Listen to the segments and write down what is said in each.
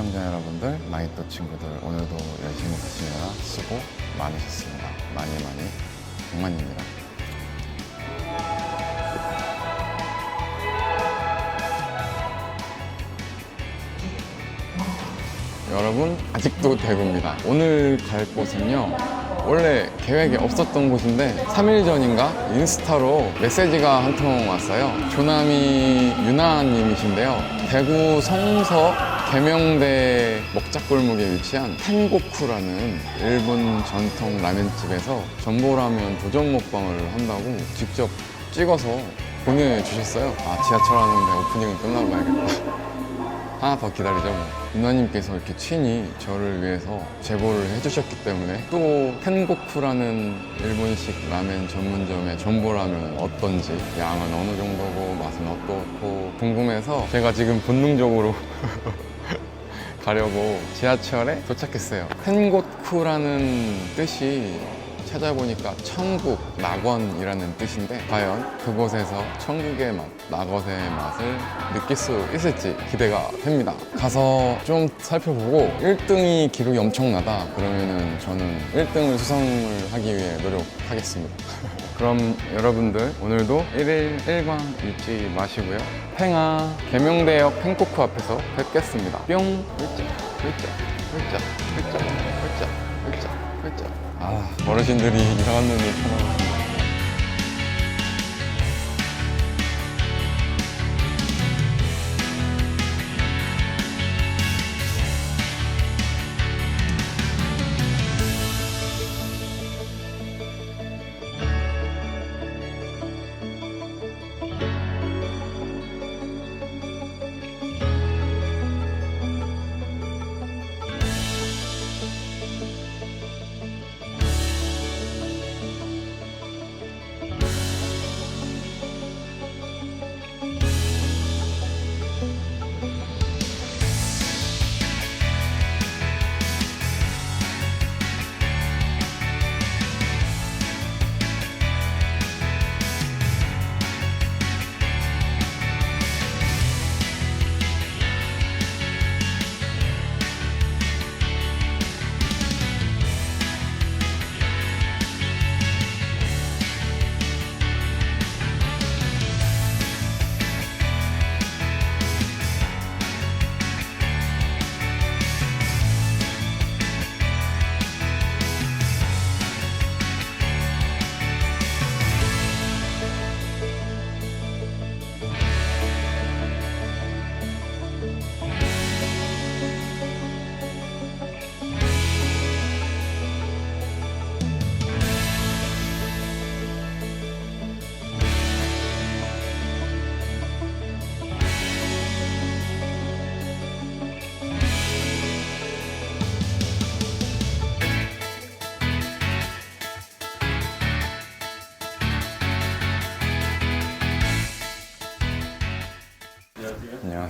시청자 여러분들, 마이또 친구들 오늘도 열심히 사시느라 수고 많으셨습니다. 많이 많이 백만입니다. 여러분 아직도 대구입니다. 오늘 갈 곳은요. 원래 계획에 없었던 곳인데 3일 전인가 인스타로 메시지가 한 통 왔어요. 조남이 유나님이신데요. 대구 성서 계명대 먹자골목에 위치한 텐고쿠라는 일본 전통 라면집에서 전보라면 도전 먹방을 한다고 직접 찍어서 보내주셨어요. 아 지하철 하는데 오프닝은 끝나고 가야겠다. 하나 더 기다리죠 뭐. 누나님께서 이렇게 친히 저를 위해서 제보를 해주셨기 때문에 또 텐고쿠라는 일본식 라멘 전문점의 전보라면 어떤지 양은 어느 정도고 맛은 어떻고 궁금해서 제가 지금 본능적으로 가려고 지하철에 도착했어요 텐고쿠라는 뜻이 찾아보니까 천국, 낙원이라는 뜻인데 과연 그곳에서 천국의 맛, 낙원의 맛을 느낄 수 있을지 기대가 됩니다. 가서 좀 살펴보고 1등이 기록이 엄청나다 그러면은 저는 1등을 수상을 하기 위해 노력하겠습니다. 그럼 여러분들 오늘도 1일 1광 잊지 마시고요. 팽아 계명대역 팽코크 앞에서 뵙겠습니다. 뿅! 훌쩍, 훌쩍, 훌쩍, 훌쩍, 훌쩍, 훌쩍, 훌쩍. 아, 어르신들이 이상한 눈을 쳐다보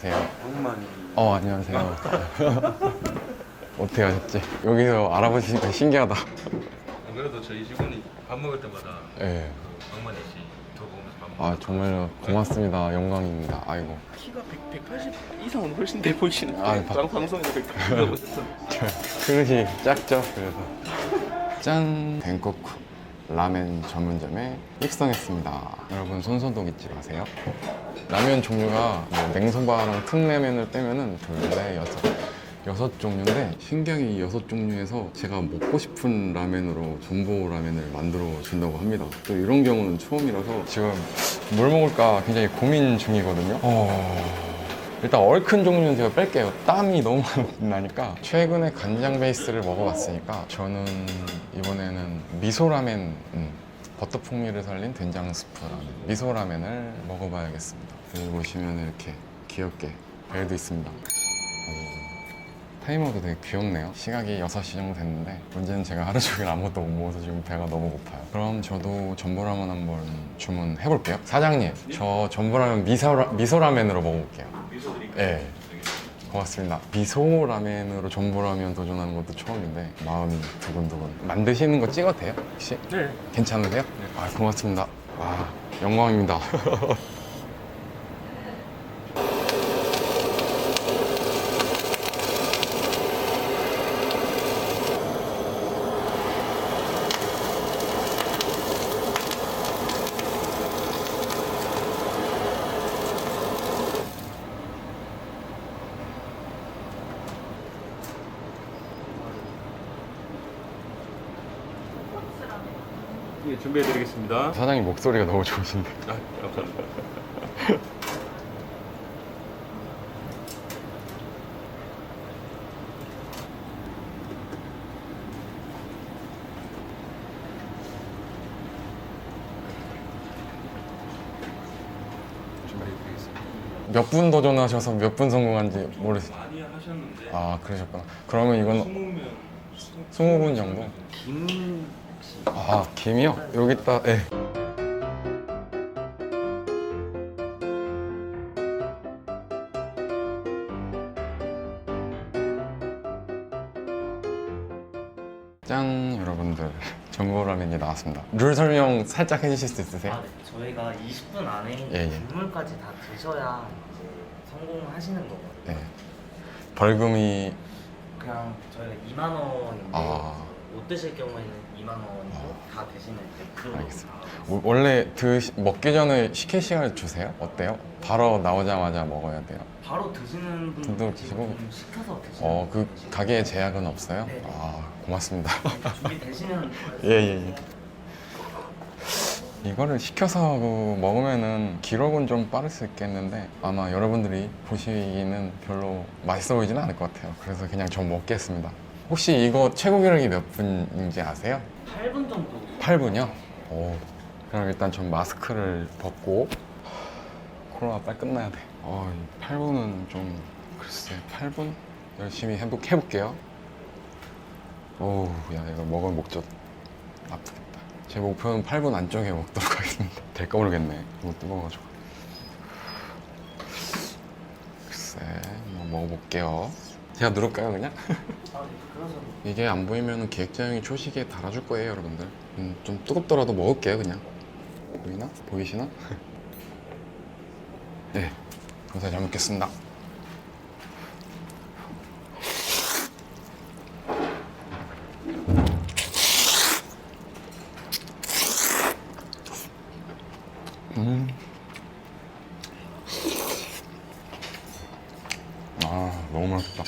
안녕하세요. 한만이 어, 안녕하세요. 어떻게 하셨지? 여기서 알아보시니까 신기하다. 안 그래도 저희 직원이 밥 먹을 때마다 예. 그 박만희 씨 유튜브 보면서 밥 먹고 아, 정말 고맙습니다. 영광입니다. 아이고. 키가 100, 180 이상은 훨씬 돼 보이시는데 아, 바- 방 방송에서 그렇게 크다고 했어. 그릇이 작죠? 그래서. 짠! 뱅코쿠 라멘 전문점에 입성했습니다. 여러분 손소독 잊지 마세요. 라면 종류가 뭐 냉소바랑 틈라면을 빼면은 둘, 넷, 여섯. 여섯 종류인데 신기하게 이 여섯 종류에서 제가 먹고 싶은 라면으로 전보 라면을 만들어 준다고 합니다. 또 이런 경우는 처음이라서 지금 뭘 먹을까 굉장히 고민 중이거든요. 어... 일단 얼큰 종류는 제가 뺄게요. 땀이 너무 나니까 최근에 간장 베이스를 먹어봤으니까 저는 이번에는 미소라멘 음, 버터 풍미를 살린 된장 스프라는 미소라멘을 먹어봐야겠습니다. 여기 보시면 이렇게 귀엽게 벨도 있습니다. 오, 타이머도 되게 귀엽네요. 시각이 6시 정도 됐는데 문제는 제가 하루 종일 아무것도 못 먹어서 지금 배가 너무 고파요. 그럼 저도 전보라면 한번 주문해볼게요. 사장님, 저 전보라면 미소라, 미소라면으로 먹어볼게요. 미소 드릴까요? 네. 고맙습니다. 미소 라면으로 전보라면 도전하는 것도 처음인데 마음이 두근두근. 만드시는 거 찍어도 돼요? 혹시? 네. 괜찮으세요? 아, 고맙습니다. 와, 영광입니다. 네, 준비해드리겠습니다. 사장님 목소리가 너무 좋으신데. 아, 감사합니다. 준비해드리겠습니다. 몇분 도전하셔서 몇 분 성공한지 모르겠어요. 많이 하셨는데 아, 그러셨구나. 그러면 이건 20명 20분 정도? 김 혹시 아, 김이요? 여기 있다. 예. 짠, 여러분들. 전골라면이 나왔습니다. 룰 설명 살짝 해주실 수 있으세요? 아, 네. 저희가 20분 안에 예, 예. 국물까지 다 드셔야 성공하시는 거거든요. 네. 벌금이 그냥 저희가 2만 원인데 아. 못 드실 경우에는 2만 원이고 다 드시면 이제 그 알겠습니다. 워- 원래 드시, 먹기 전에 식힐 시간을 주세요? 어때요? 바로 나오자마자 먹어야 돼요. 바로 드시는 분도 분들 드시고? 좀 시켜서 드시는 어, 그 분들 가게에 제약은 없어요? 네. 아, 고맙습니다. 준비 되시면 예, 예, 예. 이거를 시켜서 그 먹으면은 기록은 좀 빠를 수 있겠는데 아마 여러분들이 보시기는 별로 맛있어 보이지는 않을 것 같아요. 그래서 그냥 전 먹겠습니다. 혹시 이거 최고 기록이 몇 분인지 아세요? 8분 정도 8분이요? 오. 그럼 일단 전 마스크를 벗고 코로나 빨리 끝나야 돼. 어, 8분은 좀 글쎄 8분 열심히 해보, 해볼게요. 오우, 야 이거 먹으면 목젖 아프겠다. 제 목표는 8분 안쪽에 먹도록 하겠습니다. 될까 모르겠네. 너무 뜨거워가지고. 글쎄, 한번 먹어볼게요. 제가 누를까요, 그냥? 이게 안 보이면 기획자 형이 초식에 달아줄 거예요, 여러분들. 음, 좀 뜨겁더라도 먹을게요, 그냥. 보이나? 보이시나? 네, 감사히 잘 먹겠습니다. 음. 아, 너무 맛있다.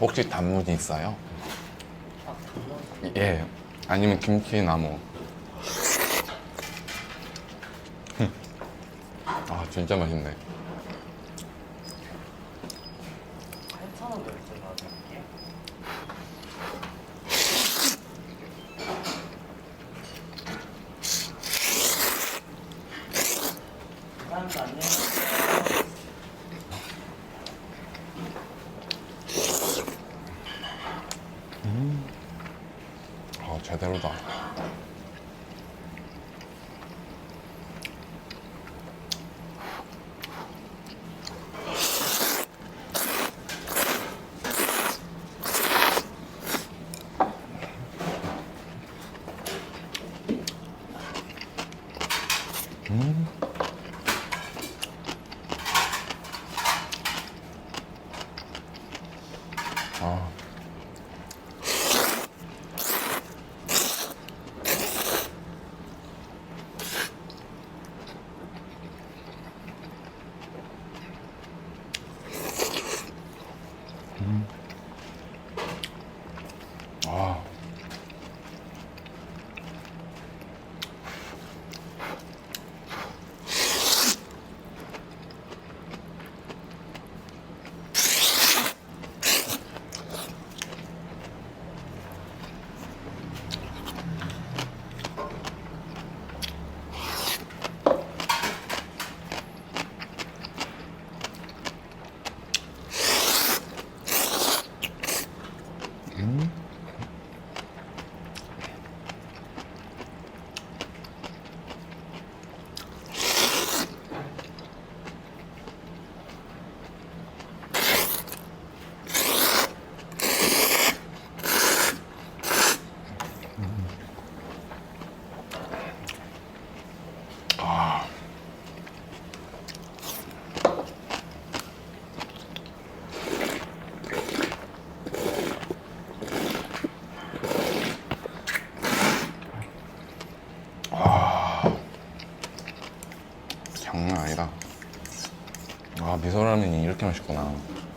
혹시 단무지 있어요? 예. 아니면 김치 나무. 아 진짜 맛있네. 8,000원 결제가 드릴게요. 감사합니다. 안녕히 계세요. 아 제대로다. 음. 아. again. 미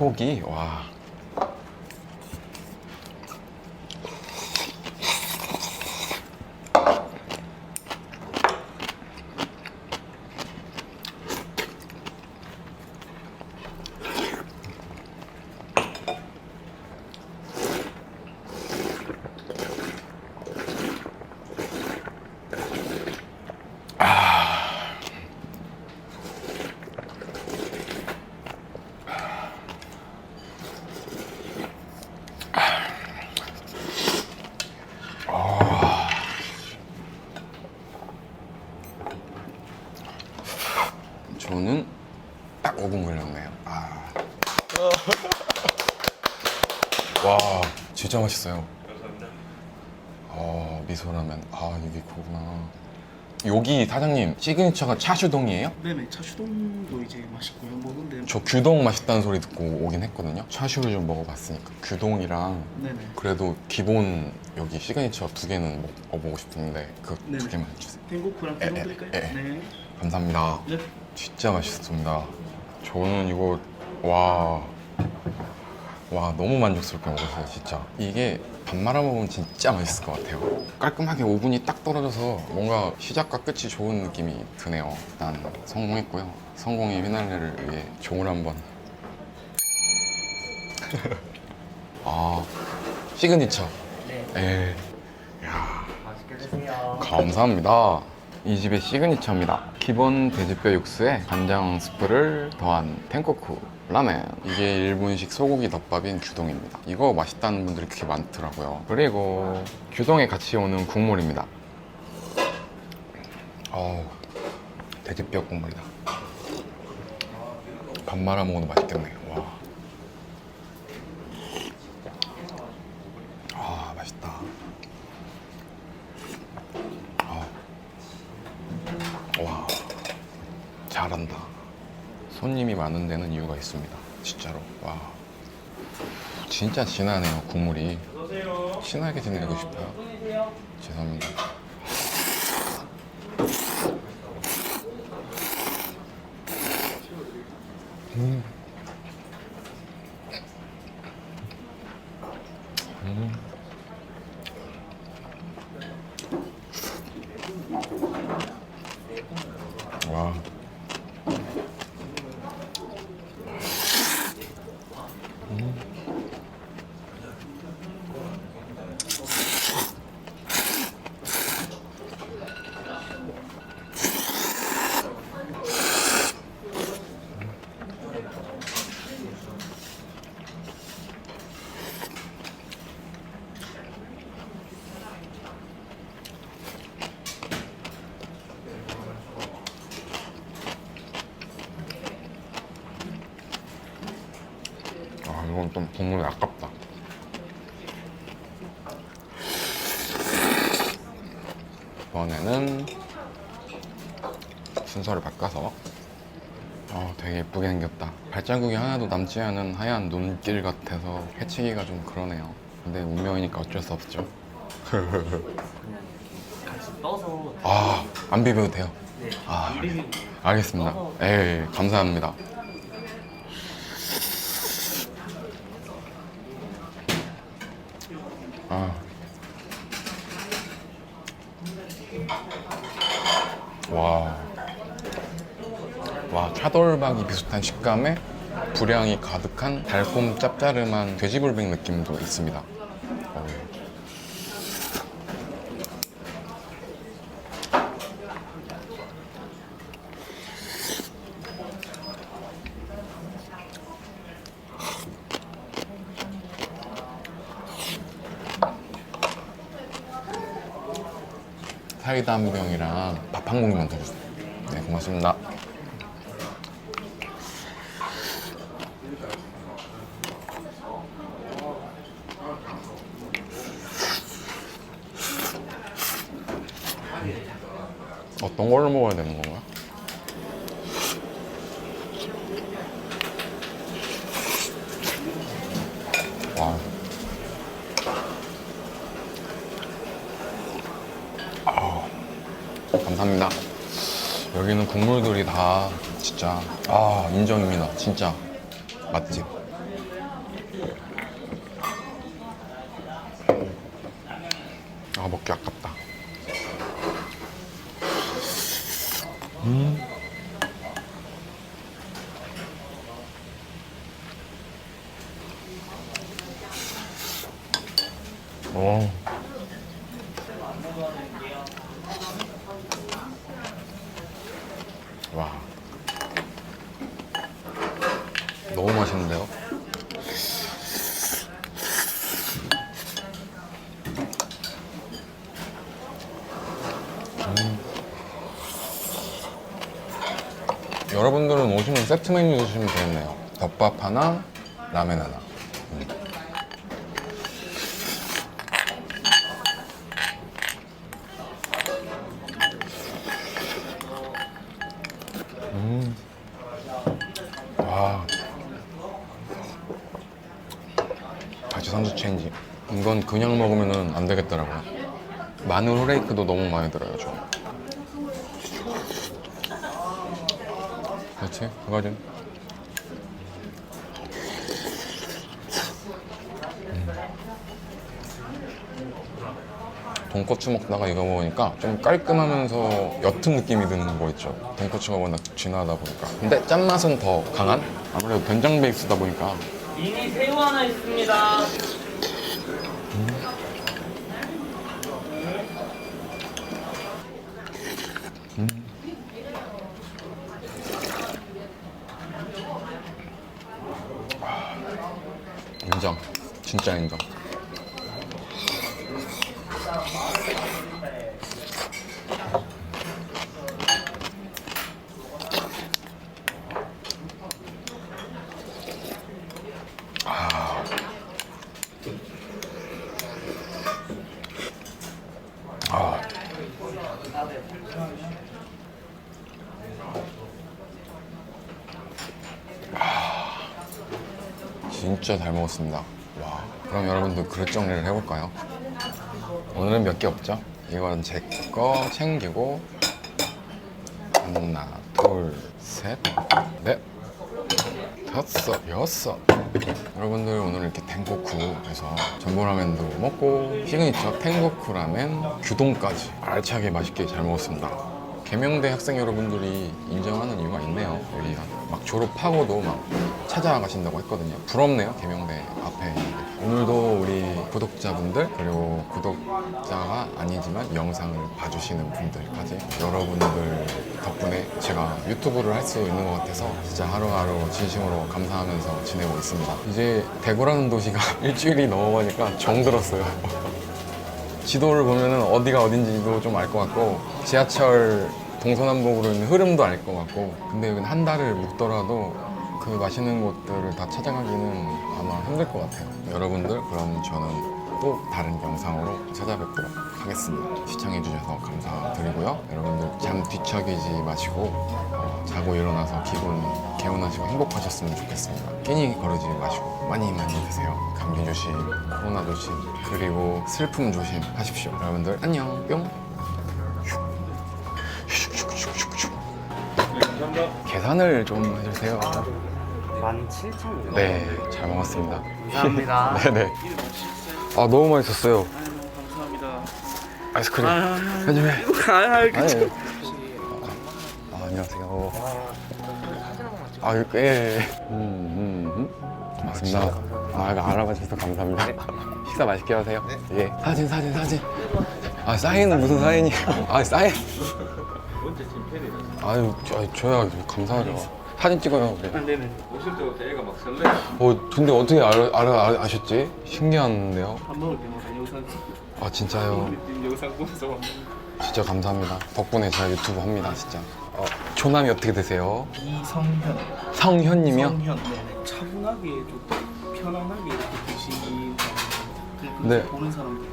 속이 와. 저는 딱 5분 걸렸네요. 아. 와, 진짜 맛있어요. 감사합니다. 아, 미소라면. 아, 이게 그거구나. 여기 사장님 시그니처가 차슈동이에요? 네네 차슈동도 이제 맛있고요 먹은데 저 규동 맛있다는 소리 듣고 오긴 했거든요. 차슈를 좀 먹어봤으니까 규동이랑 네네 그래도 기본 여기 시그니처 두 개는 먹어보고 싶은데 그두 네네. 개만 주세요. 탱고쿠랑 에, 에, 드릴까요? 에. 네. 감사합니다. 네. 진짜 맛있습니다. 저는 이거 와. 와 너무 만족스럽게 먹었어요 진짜. 이게 밥 말아 먹으면 진짜 맛있을 것 같아요. 깔끔하게 오븐이 딱 떨어져서 뭔가 시작과 끝이 좋은 느낌이 드네요. 일단 성공했고요. 성공의 휘날레를 위해 종을 한번. 아 시그니처. 네. 에 맛있게 드세요. 감사합니다. 이 집의 시그니처입니다. 기본 돼지뼈 육수에 간장 스프를 더한 텐코쿠 라멘. 이게 일본식 소고기 덮밥인 규동입니다. 이거 맛있다는 분들이 그렇게 많더라고요. 그리고 규동에 같이 오는 국물입니다. 어우, 돼지뼈 국물이다. 밥 말아 먹어도 맛있겠네. 와. 아, 맛있다. 아. 와 잘한다 손님이 많은 데는 이유가 있습니다. 진짜로. 와. 진짜 진하네요 국물이. 진하게 지내고 싶어요. 죄송합니다 음. 음. 와. 음. 아 이건 좀 국물이 아깝다. 이번에는 순서를 바꿔서. 어, 되게 예쁘게 생겼다. 발자국이 하나도 남지 않은 하얀 눈길 같아서 해치기가 좀 그러네요. 근데 운명이니까 어쩔 수 없죠. 같이 떠서 아 안 비벼도 돼요. 네. 아, 안 비비고. 알겠습니다. 예, 예 감사합니다 아. 와. 와, 차돌박이 비슷한 식감에 불향이 가득한 달콤 짭짜름한 돼지불백 느낌도 있습니다. 사이다 한 병이랑 밥 한 공기만 더 주세요. 네, 고맙습니다. 어떤 걸로 먹어야 되는 건가? 와. 아우, 감사합니다. 여기는 다 진짜 아 인정입니다. 진짜 맛집. 아 먹기 아깝다. 오. 와. 너무 맛있는데요? 음. 여러분들은 오시면 세트 메뉴 드시면 되겠네요. 덮밥 하나, 라멘 하나. 와. 바지 선수 체인지. 이건 그냥 먹으면 안 되겠더라고요. 마늘 후레이크도 너무 마음에 들어요, 저. 그렇지, 그거지. 돈코츠 먹다가 이거 먹으니까 좀 깔끔하면서 옅은 느낌이 드는 거 있죠. 돈코츠가 워낙 진하다 보니까. 근데 짠맛은 더 강한? 아무래도 된장 베이스다 보니까 미니 새우 하나 있습니다. 인정. 진짜 인정. 아. 진짜 잘 먹었습니다. 와. 그럼 여러분들 그릇 정리를 해볼까요? 오늘은 몇 개 없죠? 이건 제 거 챙기고 하나, 둘, 셋, 넷, 다섯, 여섯. 여러분들 오늘 이렇게 탱고쿠에서 전보라면도 먹고 시그니처 탱고쿠 라멘 규동까지 알차게 맛있게 잘 먹었습니다. 개명대 학생 여러분들이 인정하는 이유가 있네요. 여기가 막 졸업하고도 막 찾아가신다고 했거든요. 부럽네요. 개명대 앞에 있는데. 오늘도 우리 구독자분들 그리고 구독자가 아니지만 영상을 봐주시는 분들까지 여러분들 덕분에 제가 유튜브를 할 수 있는 것 같아서 진짜 하루하루 진심으로 감사하면서 지내고 있습니다. 이제 대구라는 도시가 일주일이 넘어가니까 정들었어요. 지도를 보면은 어디가 어딘지도 좀 알 것 같고 지하철 동서남북으로 있는 흐름도 알 것 같고 근데 여기는 한 달을 묵더라도 그 맛있는 곳들을 다 찾아가기는 아마 힘들 것 같아요. 여러분들 그럼 저는 또 다른 영상으로 찾아뵙도록 하겠습니다. 시청해주셔서 감사드리고요. 여러분들 잠 뒤척이지 마시고 어, 자고 일어나서 기분 개운하시고 행복하셨으면 좋겠습니다. 끼니 거르지 마시고 많이 많이 드세요. 감기 조심 코로나 조심 그리고 슬픔 조심 하십시오. 여러분들 안녕. 뿅 계산을 좀 해주세요 17,000원. 네 잘 먹었습니다 감사합니다. 네네 아 너무 맛있었어요 감사합니다. 아이스크림 아, 해주면 아, 아, 아니 그쵸. 아, 안녕하세요 한. 아, 이거 꽤. 음, 음, 음. 맞습니다. 아, 이거 알아봐 주셔서 감사합니다. 식사 맛있게 하세요. 예. 사진, 사진, 사진. 아, 사인은 무슨 사인이에요? 아, 사인. 언제쯤 팬이다. 아유, 저, 저야 감사하죠. 사진 찍어요. 우리. 안 되는. 오실 때부터 애가 막 설레. 어, 근데 어떻게 알아, 알아, 알아 아셨지? 신기한데요? 밥 먹을 때마다 영상 아, 진짜요? 영상 보면서 진짜 감사합니다. 덕분에 제가 유튜브 합니다, 진짜. 어, 조남이 어떻게 되세요? 이성현. 성현님이요? 성현. 네네. 차분하게 좀 편안하게 이렇게 드시는 사람. 네. 보는 사람들.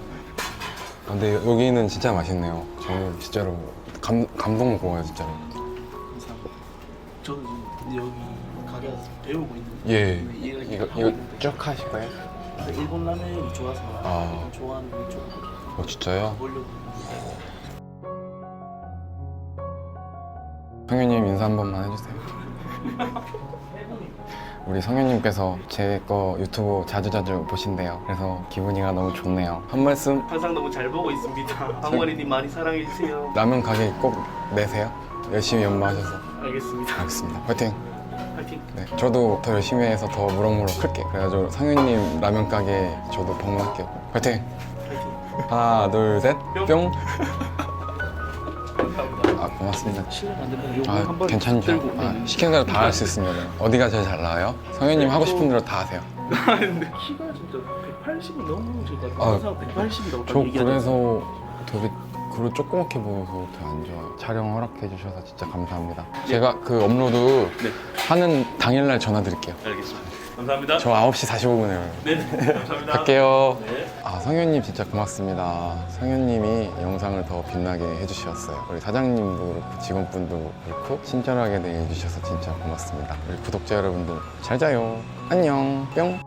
아, 근데 여기는 진짜 맛있네요. 저는 진짜로 감, 감동 먹어요, 진짜로. 감사합니다. 저는 지금 여기 가게 와서 배우고 있는데. 예. 네, 얘가 이거, 이거 쭉 하실 거예요? 일본 라면이 좋아서 아. 좋아하는 쪽으로 어, 진짜요? 성현님 인사 한 번만 해주세요. 우리 성현님께서 제 거 유튜브 자주자주 보신대요. 그래서 기분이가 너무 좋네요. 한 말씀 항상 너무 잘 보고 있습니다. 방원이님 많이 사랑해 주세요. 라면 가게 꼭 내세요. 열심히 연마하셔서. 알겠습니다. 알겠습니다. 화이팅! 파이팅. 네, 저도 더 열심히 해서 더 무럭무럭 클게요. 그래가지고 성현님 라면 가게 저도 방문할게요. 화이팅! 파이팅. 하나, 둘, 셋, 뿅! 아, 고맙습니다. 아, 괜찮죠? 아, 네. 시키는 대로 다 할 수 있습니다. 어디가 제일 잘 나와요? 성현님 하고 싶은 대로 다 하세요. 근데 키가 진짜 180이 넘으실 것 같아요. 아, 항상 180이라고 저 얘기하잖아요. 그래서 되게 그걸 조그맣게 보여서 되게 안 좋아요. 촬영 허락해 주셔서 진짜 감사합니다. 제가 그 업로드 네. 하는 당일날 전화 드릴게요. 알겠습니다. 감사합니다. 저 9시 45분에 네, 감사합니다. 갈게요. 네. 아 성현님 진짜 고맙습니다. 성현님이 영상을 더 빛나게 해주셨어요. 우리 사장님도 그렇고 직원분도 그렇고 친절하게 대해주셔서 진짜 고맙습니다. 우리 구독자 여러분들 잘 자요. 안녕. 뿅.